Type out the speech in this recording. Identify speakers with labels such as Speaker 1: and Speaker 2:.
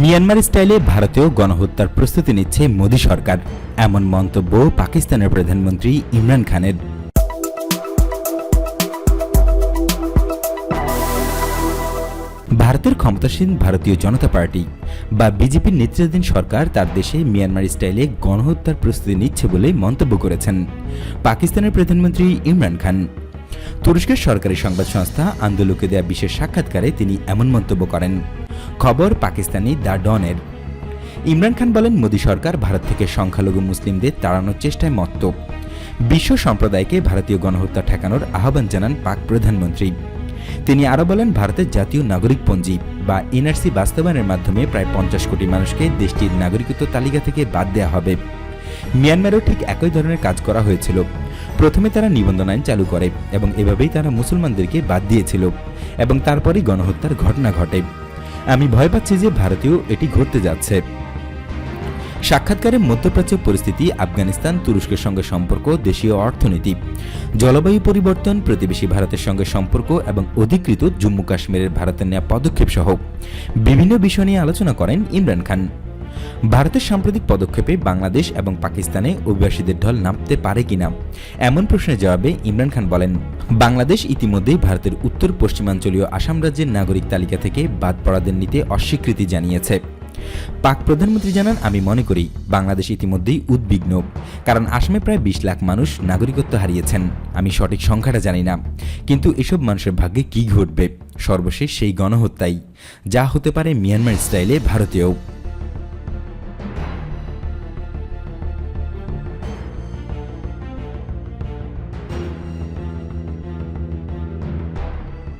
Speaker 1: Myanmar স্টাইলে ভারতীয় গণহত্যার প্রস্তুতি নিচ্ছে মোদী সরকার। এমন মন্তব্য পাকিস্তানের প্রধানমন্ত্রী ইমরান খানের। ভারতের ক্ষমতাসীন ভারতীয় জনতা পার্টি বা বিজেপির নেতৃত্বাধীন সরকার তার দেশে মিয়ানমার স্টাইলে গণহত্যার প্রস্তুতি নিচ্ছে বলে মন্তব্য করেছেন পাকিস্তানের প্রধানমন্ত্রী ইমরান খান। তুরস্কের সরকারি সংবাদ সংস্থা আন্দোলকে দেয়া বিশেষ সাক্ষাৎকারে তিনি এমন মন্তব্য করেন। খবর পাকিস্তানি দ্য ডনের। ইমরান খান বলেন, মোদী সরকার ভারত থেকে সংখ্যালঘু মুসলিমদের তাড়ানোর চেষ্টায় মত্ত। বিশ্ব সম্প্রদায়কে ভারতীয় গণহত্যা ঠেকানোর আহ্বান জানান পাক প্রধানমন্ত্রী। তিনি আরও বলেন, ভারতের জাতীয় নাগরিকপঞ্জি বা এনআরসি বাস্তবায়নের মাধ্যমে প্রায় পঞ্চাশ কোটি মানুষকে দেশটির নাগরিকত্ব তালিকা থেকে বাদ দেওয়া হবে। মিয়ানমারেও ঠিক একই ধরনের কাজ করা হয়েছিল। প্রথমে তারা নিবন্ধন আইন চালু করে এবং এভাবেই তারা মুসলমানদেরকে বাদ দিয়েছিল এবং তারপরেই গণহত্যার ঘটনা ঘটে। আমি ভয় পাচ্ছি যে ভারতীয় এটি ঘটতে যাচ্ছে। সাক্ষাৎকারে মধ্যপ্রাচ্য পরিস্থিতি, আফগানিস্তান, তুরস্কের সঙ্গে সম্পর্ক, দেশীয় অর্থনীতি, জলবায়ু পরিবর্তন, প্রতিবেশী ভারতের সঙ্গে সম্পর্ক এবং অধিকৃত জম্মু কাশ্মীরের ভারতের নেওয়া পদক্ষেপ সহ বিভিন্ন বিষয় নিয়ে আলোচনা করেন ইমরান খান। ভারতের সাম্প্রতিক পদক্ষেপে বাংলাদেশ এবং পাকিস্তানে অভিবাসীদের ঢল নামতে পারে কিনা? এমন প্রশ্নের জবাবে ইমরান খান বলেন, বাংলাদেশ ইতিমধ্যেই ভারতের উত্তর, পশ্চিমাঞ্চলীয় আসাম রাজ্যের নাগরিক তালিকা থেকে বাদ পড়াদের নিতে অস্বীকৃতি জানিয়েছে। পাক প্রধানমন্ত্রী জানান, আমি মনে করি, বাংলাদেশ ইতিমধ্যেই উদ্বিগ্ন, কারণ আসামে প্রায় বিশ লাখ মানুষ নাগরিকত্ব হারিয়েছেন। আমি সঠিক সংখ্যাটা জানি না, কিন্তু এসব মানুষের ভাগ্যে কী ঘটবে? সর্বশেষ সেই গণহত্যাই, যা হতে পারে মিয়ানমার স্টাইলে ভারতীয়